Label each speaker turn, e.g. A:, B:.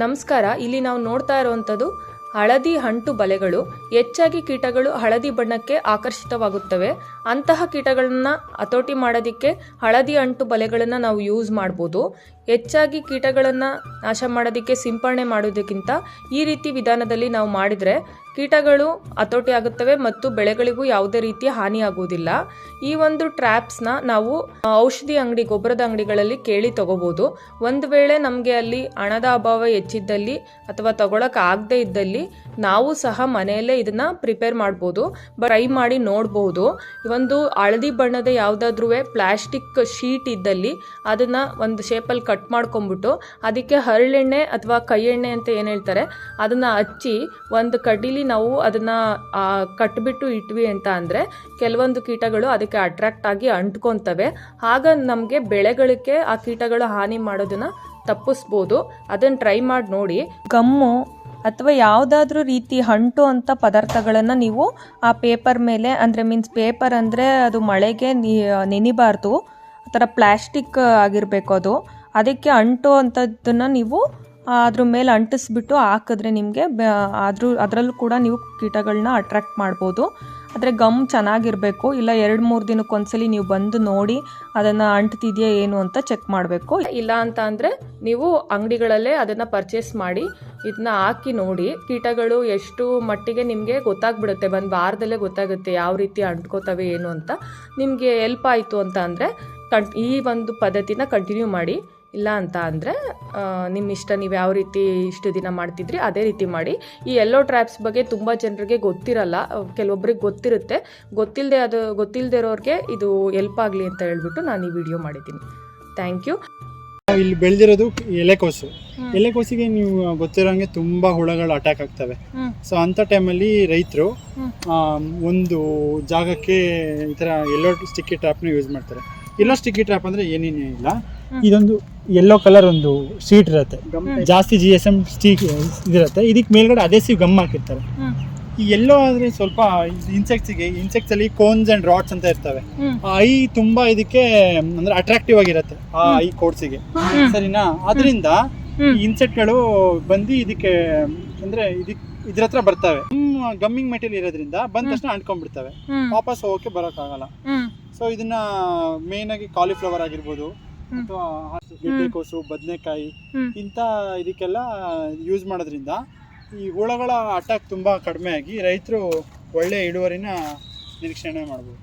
A: ನಮಸ್ಕಾರ, ಇಲ್ಲಿ ನಾವು ನೋಡ್ತಾ ಇರುವಂಥದ್ದು ಹಳದಿ ಅಂಟು ಬಲೆಗಳು. ಹೆಚ್ಚಾಗಿ ಕೀಟಗಳು ಹಳದಿ ಬಣ್ಣಕ್ಕೆ ಆಕರ್ಷಿತವಾಗುತ್ತವೆ. ಅಂತಹ ಕೀಟಗಳನ್ನ ಹತೋಟಿ ಮಾಡೋದಕ್ಕೆ ಹಳದಿ ಅಂಟು ಬಲೆಗಳನ್ನು ನಾವು ಯೂಸ್ ಮಾಡ್ಬೋದು. ಹೆಚ್ಚಾಗಿ ಕೀಟಗಳನ್ನು ನಾಶ ಮಾಡೋದಕ್ಕೆ ಸಿಂಪರಣೆ ಮಾಡೋದಕ್ಕಿಂತ ಈ ರೀತಿ ವಿಧಾನದಲ್ಲಿ ನಾವು ಮಾಡಿದರೆ ಕೀಟಗಳು ಹತೋಟಿ ಆಗುತ್ತವೆ ಮತ್ತು ಬೆಳೆಗಳಿಗೂ ಯಾವುದೇ ರೀತಿಯ ಹಾನಿ ಆಗುವುದಿಲ್ಲ. ಈ ಒಂದು ಟ್ರ್ಯಾಪ್ಸ್ನ ನಾವು ಔಷಧಿ ಅಂಗಡಿ, ಗೊಬ್ಬರದ ಅಂಗಡಿಗಳಲ್ಲಿ ಕೇಳಿ ತಗೋಬೋದು. ಒಂದು ವೇಳೆ ನಮಗೆ ಅಲ್ಲಿ ಹಣದ ಅಭಾವ ಹೆಚ್ಚಿದ್ದಲ್ಲಿ ಅಥವಾ ತಗೊಳಕ್ ಆಗದೇ ಇದ್ದಲ್ಲಿ ನಾವು ಸಹ ಮನೆಯಲ್ಲೇ ಇದನ್ನ ಪ್ರಿಪೇರ್ ಮಾಡ್ಬೋದು ಟ್ರೈ ಮಾಡಿ ನೋಡ್ಬೋದು. ಒಂದು ಹಳದಿ ಬಣ್ಣದ ಯಾವುದಾದ್ರೂ ಪ್ಲಾಸ್ಟಿಕ್ ಶೀಟ್ ಇದ್ದಲ್ಲಿ ಅದನ್ನ ಒಂದು ಶೇಪಲ್ಲಿ ಕಟ್ ಮಾಡ್ಕೊಂಬಿಟ್ಟು ಅದಕ್ಕೆ ಹರಳೆಣ್ಣೆ ಅಥವಾ ಕೈ ಎಣ್ಣೆ ಅಂತ ಏನು ಹೇಳ್ತಾರೆ, ಅದನ್ನು ಹಚ್ಚಿ ಒಂದು ಕಡ್ಡಿಲಿ ನಾವು ಅದನ್ನು ಕಟ್ಬಿಟ್ಟು ಇಟ್ವಿ ಅಂತ ಅಂದರೆ ಕೆಲವೊಂದು ಕೀಟಗಳು ಅದಕ್ಕೆ ಅಟ್ರಾಕ್ಟ್ ಆಗಿ ಅಂಟ್ಕೊತವೆ. ಆಗ ನಮಗೆ ಬೆಳೆಗಳಿಗೆ ಆ ಕೀಟಗಳು ಹಾನಿ ಮಾಡೋದನ್ನು ತಪ್ಪಿಸ್ಬೋದು. ಅದನ್ನು ಟ್ರೈ ಮಾಡಿ ನೋಡಿ. ಗಮ್ಮು ಅಥವಾ ಯಾವುದಾದ್ರೂ ರೀತಿ ಅಂಟು ಅಂತ ಪದಾರ್ಥಗಳನ್ನು ನೀವು ಆ ಪೇಪರ್ ಮೇಲೆ, ಅಂದರೆ ಮೀನ್ಸ್ ಪೇಪರ್ ಅಂದರೆ ಅದು ಮಳೆಗೆ ನೆನಿಬಾರ್ದು. ಆ ಥರ ಪ್ಲ್ಯಾಸ್ಟಿಕ್ ಆಗಿರಬೇಕು ಅದು. ಅದಕ್ಕೆ ಅಂಟೋ ಅಂಥದ್ದನ್ನು ನೀವು ಅದ್ರ ಮೇಲೆ ಅಂಟಿಸ್ಬಿಟ್ಟು ಹಾಕಿದ್ರೆ ನಿಮಗೆ ಆದರೂ, ಅದರಲ್ಲೂ ಕೂಡ ನೀವು ಕೀಟಗಳನ್ನ ಅಟ್ರಾಕ್ಟ್ ಮಾಡ್ಬೋದು. ಆದರೆ ಗಮ್ ಚೆನ್ನಾಗಿರಬೇಕು, ಇಲ್ಲ ಎರಡು ಮೂರು ದಿನಕ್ಕೊಂದ್ಸಲಿ ನೀವು ಬಂದು ನೋಡಿ ಅದನ್ನು ಅಂಟ್ತಿದೆಯಾ ಏನು ಅಂತ ಚೆಕ್ ಮಾಡಬೇಕು. ಇಲ್ಲ ಅಂತ ಅಂದರೆ ನೀವು ಅಂಗಡಿಗಳಲ್ಲೇ ಅದನ್ನು ಪರ್ಚೇಸ್ ಮಾಡಿ ಇದನ್ನ ಹಾಕಿ ನೋಡಿ, ಕೀಟಗಳು ಎಷ್ಟು ಮಟ್ಟಿಗೆ ನಿಮಗೆ ಗೊತ್ತಾಗ್ಬಿಡುತ್ತೆ, ಬಂದು ವಾರದಲ್ಲೇ ಗೊತ್ತಾಗುತ್ತೆ ಯಾವ ರೀತಿ ಅಂಟ್ಕೋತವೆ ಏನು ಅಂತ. ನಿಮಗೆ ಹೆಲ್ಪ್ ಆಯಿತು ಅಂತ ಅಂದರೆ ಈ ಒಂದು ಪದ್ಧತಿನ ಕಂಟಿನ್ಯೂ ಮಾಡಿ. ಇಲ್ಲ ಅಂತ ಅಂದರೆ ನಿಮ್ಮ ಇಷ್ಟ ನೀವು ಯಾವ ರೀತಿ ಇಷ್ಟು ದಿನ ಮಾಡ್ತಿದ್ರಿ ಅದೇ ರೀತಿ ಮಾಡಿ. ಈ ಎಲ್ಲೋ ಟ್ರ್ಯಾಪ್ಸ್ ಬಗ್ಗೆ ತುಂಬ ಜನರಿಗೆ ಗೊತ್ತಿರಲ್ಲ ಕೆಲವೊಬ್ರಿಗೆ ಗೊತ್ತಿರುತ್ತೆ. ಗೊತ್ತಿಲ್ಲದೆ ಅದು ಗೊತ್ತಿಲ್ಲದೆ ಇರೋರಿಗೆ ಇದು ಹೆಲ್ಪ್ ಆಗಲಿ ಅಂತ ಹೇಳ್ಬಿಟ್ಟು ನಾನು ಈ ವಿಡಿಯೋ ಮಾಡಿದ್ದೀನಿ. ಥ್ಯಾಂಕ್ ಯು
B: ಇಲ್ಲಿ ಬೆಳೆದಿರೋದು ಎಲೆಕೋಸು ಎಲೆಕೋಸಿಗೆ ನೀವು ಗೊತ್ತಿರೋಂಗೆ ತುಂಬಾ ಹುಳಗಳು ಅಟ್ಯಾಕ್ ಆಗ್ತವೆ. ಸೊ ಅಂಥ ಟೈಮಲ್ಲಿ ರೈತರು ಒಂದು ಜಾಗಕ್ಕೆ ಈ ಥರ ಎಲ್ಲೋ ಸ್ಟಿಕ್ಕಿ ಟ್ರ್ಯಾಪ್ನ ಯೂಸ್ ಮಾಡ್ತಾರೆ. ಎಲ್ಲೋ ಸ್ಟಿಕ್ಕಿ ಟ್ರ್ಯಾಪ್ ಅಂದ್ರೆ ಏನೇನೇ ಇಲ್ಲ. ಇದೊಂದು ಎಲ್ಲೋ ಕಲರ್ ಒಂದು ಸೀಟ್ ಇರುತ್ತೆ. ಜಾಸ್ತಿ ಜಿ ಎಸ್ ಎಂ ಸ್ಟೀಕ್ ಇದಿರುತ್ತೆ. ಇದಕ್ಕೆ ಮೇಲ್ಗಡೆ ಅದೇ ಸಿ ಗಮ್ ಹಾಕಿರ್ತಾರೆ ಈ ಎಲ್ಲೋ ಆದ್ರೆ ಸ್ವಲ್ಪ ಇನ್ಸೆಕ್ಟ್ಸ್ಗೆ ಇನ್ಸೆಕ್ಟ್ಸ್ ಅಲ್ಲಿ ಕೋನ್ಸ್ ಅಂಡ್ ರಾಡ್ಸ್ ಅಂತ ಇರ್ತವೆ. ಆ ಐ ತುಂಬಾ ಇದಕ್ಕೆ ಅಂದ್ರೆ ಅಟ್ರಾಕ್ಟಿವ್ ಆಗಿರುತ್ತೆ ಆ ಐ ಕೋಡ್ಸಿಗೆ ಸರಿನಾ? ಅದರಿಂದ ಇನ್ಸೆಕ್ಟ್ಗಳು ಬಂದು ಇದಕ್ಕೆ ಅಂದ್ರೆ ಇದಕ್ ಇದ್ರ ಹತ್ರ ಬರ್ತವೆ. ಗಮ್ಮಿಂಗ್ ಮೆಟೀರಿಯಲ್ ಇರೋದ್ರಿಂದ ಬಂದ ತಕ್ಷಣ ಅಂಟ್ಕೊಂಡ್ಬಿಡ್ತವೆ. ವಾಪಸ್ ಹೋಗಕ್ಕೆ ಬರೋಕ್ಕಾಗಲ್ಲ. ಸೊ ಇದನ್ನ ಮೇನ್ ಆಗಿ ಕಾಲಿಫ್ಲವರ್ ಆಗಿರ್ಬೋದು. ಅಥವಾ ಗೆಡ್ಡೆಕೋಸು ಬದನೆಕಾಯಿ ಇಂಥ ಇದಕ್ಕೆಲ್ಲ ಯೂಸ್ ಮಾಡೋದ್ರಿಂದ ಈ ಹುಳಗಳ ಅಟ್ಯಾಕ್ ತುಂಬಾ ಕಡಿಮೆ ಆಗಿ ರೈತರು ಒಳ್ಳೆ ಇಳುವರಿನ ನಿರೀಕ್ಷಣೆ ಮಾಡ್ಬೋದು.